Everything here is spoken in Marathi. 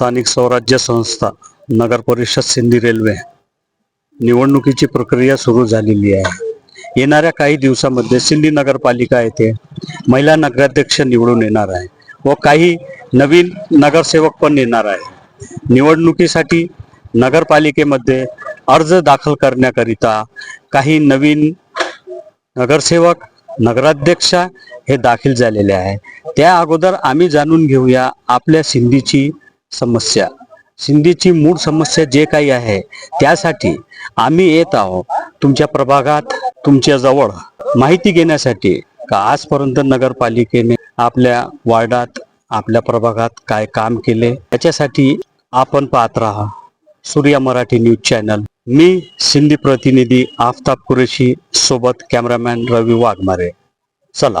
स्थानिक स्वराज्य संस्था नगर परिषद सिंधी रेल्वे. निवडणुकीची प्रक्रिया सुरू झालेली आहे. येणाऱ्या काही दिवसामध्ये सिंधी नगरपालिका येथे महिला नगराध्यक्ष निवडून येणार आहे व काही नवीन नगरसेवक पण येणार आहे. निवडणुकीसाठी नगरपालिकेमध्ये अर्ज दाखल करण्याकरिता काही नवीन नगरसेवक नगराध्यक्ष हे दाखल झालेले आहे. त्या अगोदर आम्ही जाणून घेऊया आपल्या सिंधीची समस्या. सिंधीची मूळ समस्या जे काही आहे त्यासाठी आम्ही येत आहोत तुमच्या प्रभागात तुमच्या जवळ. माहिती घेण्यासाठी का आजपर्यंत नगरपालिकेने आपल्या वार्डात आपल्या प्रभागात काय काम केले? त्याच्यासाठी आपण पाहत राहा सूर्या मराठी न्यूज चॅनल. मी सिंधी प्रतिनिधी आफताब कुरेशी सोबत कॅमेरामॅन रवी वाघमारे. चला.